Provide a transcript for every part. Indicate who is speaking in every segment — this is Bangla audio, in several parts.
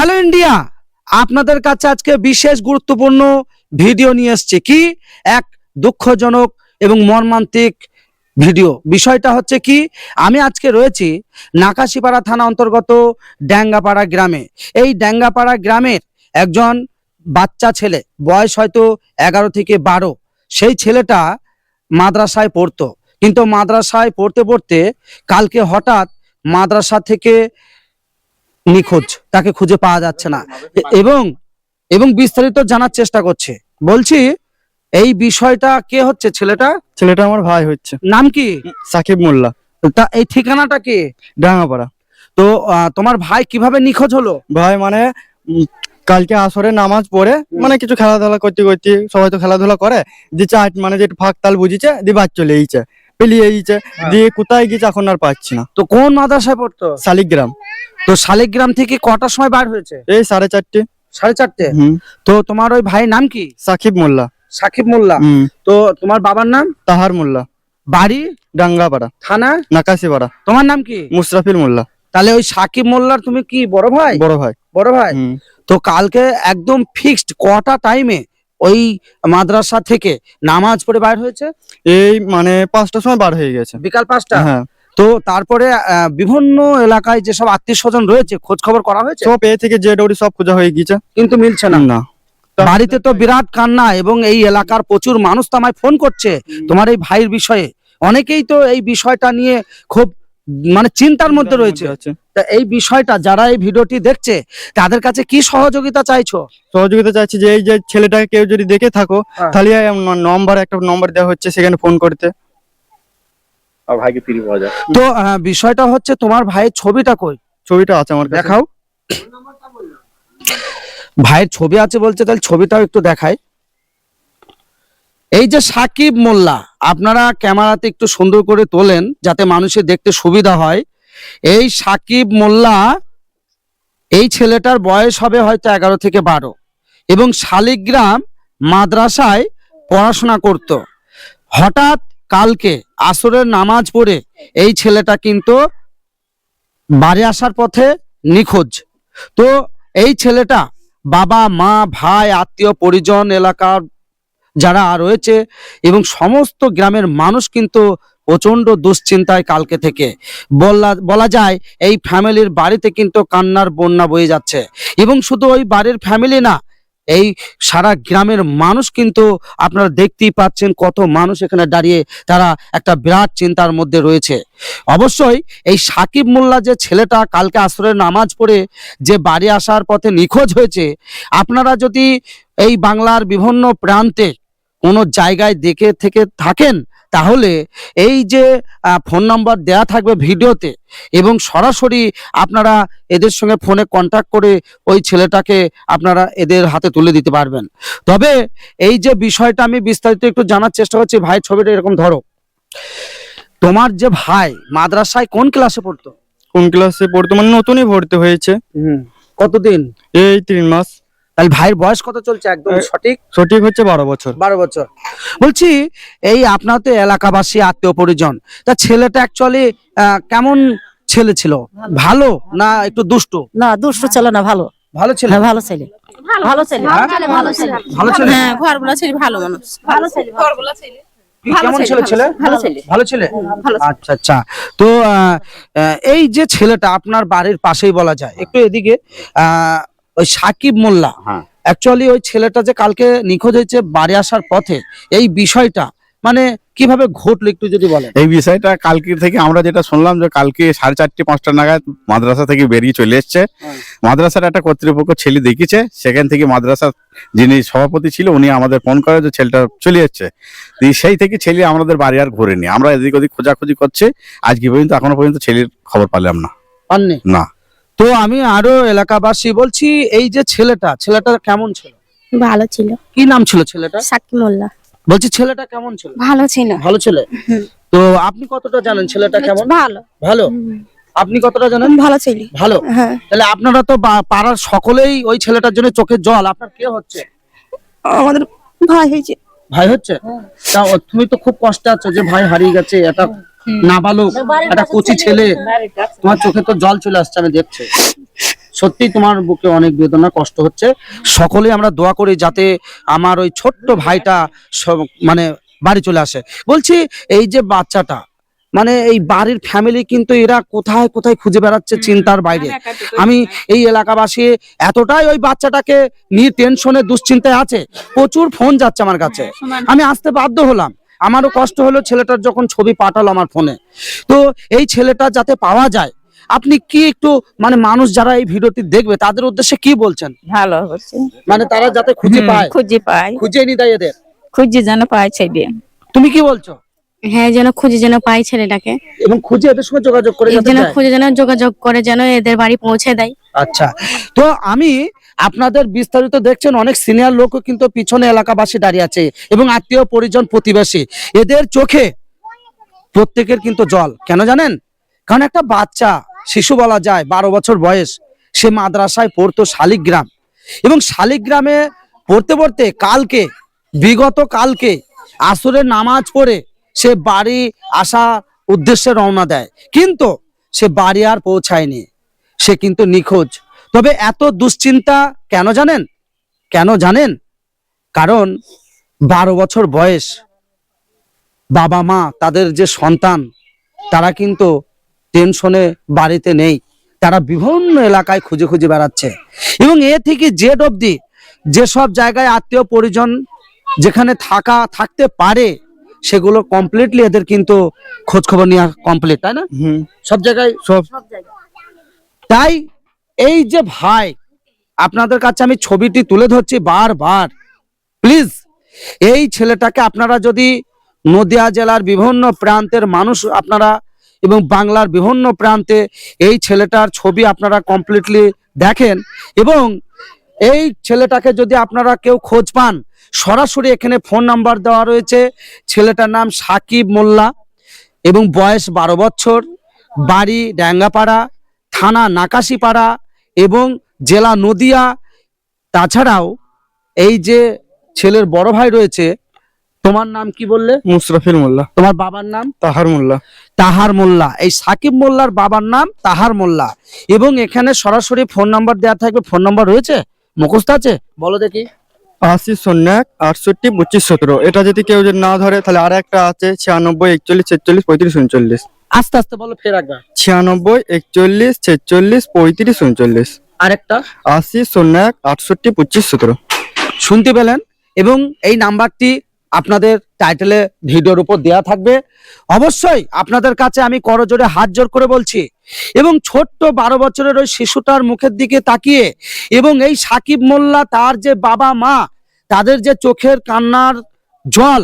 Speaker 1: হ্যালো ইন্ডিয়া, আপনাদের কাছে আজকে বিশেষ গুরুত্বপূর্ণ ভিডিও নিয়ে এসছে। কি? এক দুঃখজনক এবং মর্মান্তিক ভিডিও। বিষয়টা হচ্ছে কি, আমি আজকে রয়েছি নাকাশিপাড়া থানা অন্তর্গত ড্যাঙ্গাপাড়া গ্রামে। এই ড্যাঙ্গাপাড়া গ্রামের একজন বাচ্চা ছেলে, বয়স হয়তো এগারো থেকে বারো। সেই ছেলেটা মাদ্রাসায় পড়তো। কিন্তু মাদ্রাসায় পড়তে পড়তে কালকে হঠাৎ মাদ্রাসা থেকে নিখোঁজ তাকে খুঁজে পাওয়া যাচ্ছে না। এবং এবং বিস্তারিত জানার চেষ্টা করছে। বলছি এই বিষয়টা কে হচ্ছে ছেলেটা?
Speaker 2: ছেলেটা আমার ভাই হচ্ছে।
Speaker 1: নাম কি?
Speaker 2: সাকিব মোল্লা।
Speaker 1: তা এই ঠিকানাটা কি?
Speaker 2: ডাঙ্গাপাড়া
Speaker 1: তো তোমার ভাই কীভাবে নিখোঁজ হলো?
Speaker 2: ভাই মানে কালকে আসরে নামাজ পড়ে মানে কিছু খেলাধুলা করতে করতে সবাই তো খেলাধুলা করে যে চাট মানে যে ফাঁক তাল বুঝিছে দিয়ে বাদ চলে এইছে পেলিয়ে এইছে দিয়ে কোথায় গিয়েছে এখন আর পাচ্ছি না।
Speaker 1: তো কোন মাদ্রাসায় পড়তো?
Speaker 2: শালিগ্রাম।
Speaker 1: তো শালিগ্রাম থেকে কটার সময় বার হয়েছে?
Speaker 2: এই সাড়ে চারটে।
Speaker 1: সাড়ে চারটে? তো তোমার ওই ভাইয়ের নাম কি?
Speaker 2: সাকিব মোল্লা।
Speaker 1: সাকিব মোল্লা। তো তোমার বাবার নাম?
Speaker 2: তাহার মোল্লা।
Speaker 1: বাড়ি?
Speaker 2: ডাঙ্গাপাড়া।
Speaker 1: থানা?
Speaker 2: নাকাশিপাড়া।
Speaker 1: তোমার নাম কি?
Speaker 2: মুশরাফিল মোল্লা।
Speaker 1: তাহলে ওই সাকিব মোল্লার তুমি কি বড় ভাই?
Speaker 2: বড় ভাই।
Speaker 1: বড় ভাই? তো কালকে একদম ফিক্সড কটা টাইমে ওই মাদ্রাসা থেকে নামাজ পড়ে বাইর হয়েছে?
Speaker 2: এই মানে পাঁচটার সময় বার হয়ে গেছে।
Speaker 1: বিকাল পাঁচটা?
Speaker 2: হ্যাঁ।
Speaker 1: তো তারপরে বিভিন্ন এলাকায় যেসব আত্মীয় স্বজন রয়েছে খোঁজ খবর করা হয়েছে?
Speaker 2: সব এ থেকে যে ডৌরি সব পূজা হয়ে গিয়েছে।
Speaker 1: কিন্তু মিলছে না।
Speaker 2: না।
Speaker 1: বাড়িতে তো বিরাট কান্না এবং এই এলাকার প্রচুর মানুষ তো আমায় ফোন করছে। তোমার এই ভাইয়ের বিষয়ে। অনেকেই তো এই বিষয়টা নিয়ে খুব মানে চিন্তার মধ্যে রয়েছে।
Speaker 2: আছে।
Speaker 1: তা এই বিষয়টা যারা এই ভিডিওটি দেখছে তাদের কাছে কি সহযোগিতা চাইছো?
Speaker 2: সহযোগিতা চাচ্ছি যে এই যে ছেলেটাকে কেউ যদি দেখে থাকো
Speaker 1: হ্যাঁ।
Speaker 2: তাহলে নম্বর একটা নম্বর দেওয়া হচ্ছে সেখানে ফোন করতে।
Speaker 3: ভাইকে ফিরে পাওয়া যায়
Speaker 1: তো বিষয়টা হচ্ছে তোমার ভাইয়ের ছবিটা কই?
Speaker 2: ছবিটা আছে আমার
Speaker 1: দেখাও। ভাইয়ের ছবি আছে বলছে তাহলে ছবিটাও একটু দেখাই। এই যে সাকিব মোল্লা, আপনারা ক্যামেরাতে একটু সুন্দর করে তোলেন যাতে মানুষের দেখতে সুবিধা হয়। এই সাকিব মোল্লা, এই ছেলেটার বয়স হবে হয়তো এগারো থেকে বারো এবং শালিগ্রাম মাদ্রাসায় পড়াশোনা করত। হঠাৎ কালকে আসরের নামাজ পড়ে এই ছেলেটা কিন্তু বাড়ি আসার পথে নিখোঁজ। তো এই ছেলেটা বাবা, মা, ভাই, আত্মীয়, পরিজন, এলাকার যারা রয়েছে এবং সমস্ত গ্রামের মানুষ কিন্তু প্রচণ্ড দুশ্চিন্তায় কালকে থেকে। বলা বলা যায় এই ফ্যামিলির বাড়িতে কিন্তু কান্নার বন্যা বয়ে যাচ্ছে। এবং শুধু ওই বাড়ির ফ্যামিলি না, এই সারা গ্রামের মানুষ কিন্তু আপনারা দেখতেই পাচ্ছেন কত মানুষ এখানে দাঁড়িয়ে তারা একটা বিরাট চিন্তার মধ্যে রয়েছে। অবশ্যই এই সাকিব মোল্লা যে ছেলেটা কালকে আসরের নামাজ পড়ে যে বাড়ি আসার পথে নিখোঁজ হয়েছে, আপনারা যদি এই বাংলার বিভিন্ন প্রান্তে কোনো জায়গায় দেখে থেকে থাকেন তাহলে এই যে ফোন নাম্বার দেয়া থাকবে ভিডিওতে এবং সরাসরি আপনারা এদের সঙ্গে ফোনে কন্ট্যাক্ট করে ওই ছেলেটাকে আপনারা এদের হাতে তুলে দিতে পারবেন। তবে এই যে বিষয়টা আমি বিস্তারিত একটু জানার চেষ্টা করছি ভাই ছবিটা এরকম ধরো। তোমার যে ভাই মাদ্রাসায় কোন ক্লাসে পড়তো?
Speaker 2: কোন ক্লাসে পড়তো? মানে নতুনই ভর্তি হয়েছে।
Speaker 1: কতদিন?
Speaker 2: এই তিন মাস।
Speaker 1: তাহলে ভাইয়ের বয়স কত চলছে? একদম সঠিক?
Speaker 2: সঠিক হচ্ছে বারো বছর।
Speaker 1: বারো বছর। বলছি এই আপনার তো এলাকাবাসী আত্মীয় পরিজন তা ছেলেটা অ্যাকচুয়ালি কেমন ছেলে ছিল? ভালো। না একটু দুষ্ট?
Speaker 4: না দুষ্ট ছিল না ভালো।
Speaker 1: ভালো ছেলে?
Speaker 4: হ্যাঁ ভালো ছেলে। ভালো। ছেলে।
Speaker 1: ভালো ছেলে
Speaker 4: হ্যাঁ ঘরগুলো ছেলে ভালো মানুষ। ভালো ছেলে ঘরগুলো ছেলে।
Speaker 1: কেমন ছেলে ছেলে
Speaker 4: ভালো ছেলে?
Speaker 1: ভালো ছেলে।
Speaker 4: ভালো
Speaker 1: আচ্ছা আচ্ছা। তো এই যে ছেলেটা আপনার বাড়ির পাশেই বলা যায় একটু এদিকে আহ, ওই সাকিব মোল্লা।
Speaker 3: হ্যাঁ।
Speaker 1: অ্যাকচুয়ালি ওই ছেলেটা যে কালকে নিখোঁজ হয়েছে বাড়ি আসার পথে এই বিষয়টা মানে কীভাবে ঘটলো একটু যদি বলেন?
Speaker 3: এই বিষয়টা কালকে থেকে আমরা যেটা শুনলাম যে কালকে সাড়ে চারটে পাঁচটা নাগাদ মাদ্রাসা থেকে বেরিয়ে চলে এসছে।
Speaker 1: হ্যাঁ।
Speaker 3: মাদ্রাসার একটা কর্তৃপক্ষ ছেলে দেখিছে সেখান থেকে মাদ্রাসার যিনি সভাপতি ছিল উনি আমাদের ফোন করে যে ছেলেটা চলে যাচ্ছে সেই থেকে ছেলে আমাদের বাড়ি আর ঘুরেনি। আমরা এদিক ওদিক খোঁজাখুঁজি করছি আজকে পর্যন্ত এখনও পর্যন্ত ছেলের খবর পেলাম না। না।
Speaker 1: তো আমি আরও এলাকাবাসী বলছি এই যে ছেলেটা ছেলেটা কেমন ছিল?
Speaker 5: ভালো ছিল।
Speaker 1: কি নাম ছিল ছেলেটা?
Speaker 5: সাক্ষী মোল্লা।
Speaker 1: বলছি ছেলেটা কেমন ছিল?
Speaker 5: ভালো ছিল।
Speaker 1: ভালো ছেলে? তো আপনি কতটা জানেন ছেলেটা কেমন?
Speaker 5: ভালো।
Speaker 1: ভালো? আপনি কতটা জানেন?
Speaker 5: ভালো ছিল।
Speaker 1: ভালো?
Speaker 5: হ্যাঁ।
Speaker 1: তাহলে আপনারা তো পাড়ার সকলেই ওই ছেলেটার জন্য চোখের জল। আপনার কে হচ্ছে?
Speaker 5: আমাদের ভাই হয়েছে।
Speaker 1: ভাই হচ্ছে? তা তুমি তো খুব কষ্ট আছো যে ভাই হারিয়ে গেছে এটা নাবালক একটা কচি ছেলে তোমার চোখে তো জল চলে আসছে আমি দেখছি। সত্যি তোমার বুকে অনেক বেদনা কষ্ট হচ্ছে। সকলে আমরা দোয়া করি যাতে আমার ওই ছোট্ট ভাইটা সব- মানে বাড়ি চলে আসে। বলছি এই যে বাচ্চাটা মানে এই বাড়ির ফ্যামিলি কিন্তু এরা কোথায় কোথায় খুঁজে বেড়াচ্ছে চিন্তার বাইরে? আমি এই এলাকাবাসী এতটাই ওই বাচ্চাটাকে নিয়ে টেনশনে দুশ্চিন্তায় আছে। প্রচুর ফোন যাচ্ছে আমার কাছে। আমি আসতে বাধ্য হলাম। আমারও কষ্ট হলো ছেলেটার যখন ছবি পাঠালো আমার ফোনে। তো এই ছেলেটা যাতে পাওয়া যায় আপনি কি একটু মানে মানুষ যারা এই ভিডিওটি দেখবে তাদের উদ্দেশ্যে কি বলছেন?
Speaker 6: ভালো হচ্ছে
Speaker 1: মানে তারা যাতে খুঁজে পায়।
Speaker 6: খুঁজে পায়।
Speaker 1: খুঁজে নি দেয় এদের?
Speaker 6: খুঁজে যেন পাই ছেলে।
Speaker 1: তুমি কি বলছো?
Speaker 5: হ্যাঁ যেন খুঁজে যেন পাই ছেলেটাকে।
Speaker 1: এবং খুঁজে এদের সঙ্গে যোগাযোগ করে
Speaker 5: যেন খুঁজে যেন যোগাযোগ করে যেন এদের বাড়ি পৌঁছে দেয়।
Speaker 1: আচ্ছা। তো আমি আপনাদের বিস্তারিত দেখছেন, অনেক সিনিয়র লোকও কিন্তু পিছনে এলাকাবাসী দাঁড়িয়ে আছে এবং আত্মীয় পরিজন প্রতিবেশী। এদের চোখে প্রত্যেকের কিন্তু জল। কেন জানেন? কারণ একটা বাচ্চা, শিশু বলা যায়, বারো বছর বয়স, সে মাদ্রাসায় পড়তো শালিগ্রাম। এবং শালিগ্রামে পড়তে পড়তে কালকে, বিগত কালকে আসরের নামাজ পড়ে সে বাড়ি আসা উদ্দেশ্যে রওনা দেয়। কিন্তু সে বাড়ি আর পৌঁছায়নি। সে কিন্তু নিখোঁজ। তবে এত দুশ্চিন্তা কেন জানেন? কেন জানেন? কারণ বারো বছর বয়স বাবা মা তাদের যে সন্তান তারা কিন্তু টেনশনে বাড়িতে নেই। তারা বিভিন্ন এলাকায় খুঁজে খুঁজে বেড়াচ্ছে। এবং এ থেকে জেড অবধি যেসব জায়গায় আত্মীয় পরিজন যেখানে থাকা থাকতে পারে সেগুলো কমপ্লিটলি এদের কিন্তু খোঁজ খবর নেওয়া কমপ্লিট তাই না?
Speaker 2: হুম।
Speaker 1: সব জায়গায়?
Speaker 2: সব।
Speaker 1: তাই এই যে ভাই, আপনাদের কাছে আমি ছবিটি তুলে ধরছি বারবার। প্লিজ, এই ছেলেটাকে আপনারা যদি নদিয়া জেলার বিভিন্ন প্রান্তের মানুষ আপনারা এবং বাংলার বিভিন্ন প্রান্তে এই ছেলেটার ছবি আপনারা কমপ্লিটলি দেখেন এবং এই ছেলেটাকে যদি আপনারা কেউ খোঁজ পান, সরাসরি এখানে ফোন নাম্বার দেওয়া রয়েছে। ছেলেটার নাম সাকিব মোল্লা এবং বয়স বারো বছর, বাড়ি ড্যাঙ্গাপাড়া থানা নাকাশিপাড়া এবং জেলা নদিয়া তাছাড়াও এই যে ছেলের বড় ভাই রয়েছে তোমার নাম কি বললে?
Speaker 2: মুশরাফিল মোল্লা।
Speaker 1: তোমার বাবার নাম?
Speaker 2: তাহার মোল্লা।
Speaker 1: তাহার মোল্লা। এই সাকিব মোল্লার বাবার নাম তাহার মোল্লা। এবং এখানে সরাসরি ফোন নাম্বার দেওয়া থাকবে। ফোন নাম্বার রয়েছে? মুখস্থ আছে? বলো দেখি।
Speaker 2: আশি শূন্য এক আটষট্টি পঁচিশ সতেরো। এটা যদি কেউ যদি না ধরে তাহলে আর একটা আছে ছিয়ানব্বই একচল্লিশ ছেচল্লিশ পঁয়ত্রিশ উনচল্লিশ।
Speaker 1: আস্তে আস্তে বলো ফের একবার।
Speaker 2: ছিয়ানব্বই একচল্লিশ ছেচল্লিশ পঁয়ত্রিশ উনচল্লিশ।
Speaker 1: আরেকটা।
Speaker 2: আশি শূন্য এক আটষট্টি পঁচিশ সতেরো।
Speaker 1: শুনতে পেলেন? এবং এই নাম্বারটি আপনাদের টাইটেলে ভিডিওর উপর দেয়া থাকবে। অবশ্যই আপনাদের কাছে আমি করজোরে হাত জোর করে বলছি এবং ছোট্ট বারো বছরের ওই শিশুটার মুখের দিকে তাকিয়ে এবং এই সাকিব মোল্লা তার যে বাবা মা তাদের যে চোখের কান্নার জল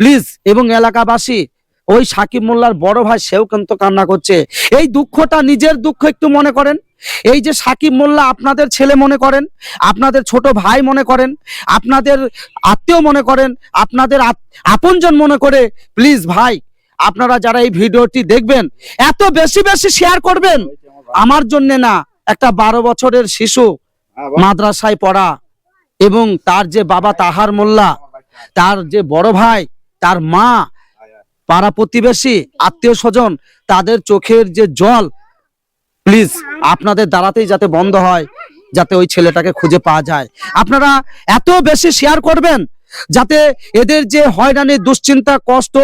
Speaker 1: প্লিজ এবং এলাকাবাসী ওই সাকিব মোল্লার বড় ভাই সেও কিন্তু কান্না করছে। এই দুঃখটা নিজের দুঃখ একটু মনে করেন। এই যে সাকিব মোল্লা আপনাদের ছেলে মনে করেন আপনাদের ছোট ভাই মনে করেন আপনাদের আত্মীয় মনে করেন আপনাদের আপনজন মনে করে প্লিজ ভাই আপনারা যারা এই ভিডিওটি দেখবেন এত বেশি বেশি শেয়ার করবেন। আমার জন্য না একটা বারো বছরের শিশু মাদ্রাসায় পড়া এবং তার যে বাবা তাহার মোল্লা তার যে বড় ভাই তার মা পাড়া প্রতিবেশী, আত্মীয় স্বজন, তাদের চোখের যে জল প্লিজ আপনাদের দ্বারাতেই যাতে বন্ধ হয়, যাতে ওই ছেলেটাকে খুঁজে পাওয়া যায়। আপনারা এত বেশি শেয়ার করবেন, যাতে এদের যে হয়রানি, দুশ্চিন্তা, কষ্ট,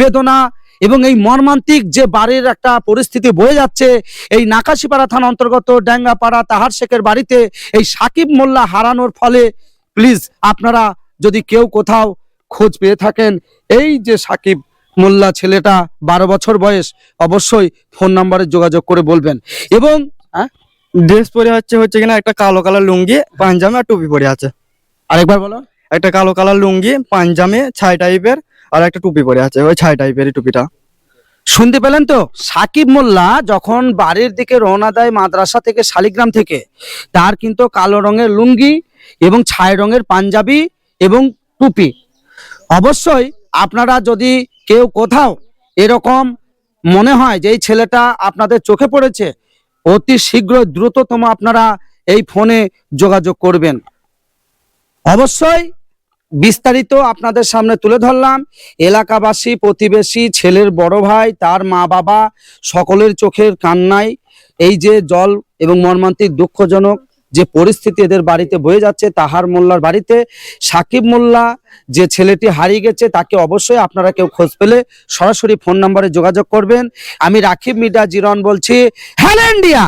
Speaker 1: বেদনা এবং এই মর্মান্তিক যে বাড়ির একটা পরিস্থিতি বয়ে যাচ্ছে, এই নাকাশিপাড়া থানা অন্তর্গত ড্যাঙ্গাপাড়া তাহার শেখের বাড়িতে এই সাকিব মোল্লা হারানোর ফলে প্লিজ আপনারা যদি কেউ কোথাও খোঁজ পেয়ে থাকেন, এই যে সাকিব মোল্লা ছেলেটা বারো বছর বয়স অবশ্যই ফোন নাম্বারে যোগাযোগ করে বলবেন। এবং হ্যাঁ?
Speaker 2: ড্রেস পরে হচ্ছে হচ্ছে কিনা একটা কালো কালার লুঙ্গি পাঞ্জামে আর টুপি পরে আছে।
Speaker 1: আরেকবার বলো।
Speaker 2: একটা কালো কালার লুঙ্গি পাঞ্জামে ছাই টাইপের আর একটা টুপি পরে আছে ওই ছাই টাইপের টুপিটা।
Speaker 1: শুনতে পেলেন তো? সাকিব মোল্লা যখন বাড়ির দিকে রওনা দেয় মাদ্রাসা থেকে শালিগ্রাম থেকে তার কিন্তু কালো রঙের লুঙ্গি এবং ছাই রঙের পাঞ্জাবি এবং টুপি। অবশ্যই আপনারা যদি কেউ কোথাও এরকম মনে হয় যে এই ছেলেটা আপনাদের চোখে পড়েছে? অতি শীঘ্র দ্রুততম আপনারা এই ফোনে যোগাযোগ করবেন। অবশ্যই বিস্তারিত আপনাদের সামনে তুলে ধরলাম। এলাকাবাসী, প্রতিবেশী, ছেলের বড় ভাই, তার মা বাবা, সকলের চোখের কান্নায়। এই যে জল এবং মর্মান্তিক দুঃখজনক যে পরিস্থিতি এদের বাড়িতে বয়ে যাচ্ছে, তাহার মোল্লার বাড়িতে, সাকিব মোল্লা যে ছেলেটি হারিয়ে গেছে, তাকে অবশ্যই আপনারা কেউ খোঁজ পেলে সরাসরি ফোন নম্বরে যোগাযোগ করবেন। আমি রাখিব মিডা জিরন বলছি, হ্যালো ইন্ডিয়া!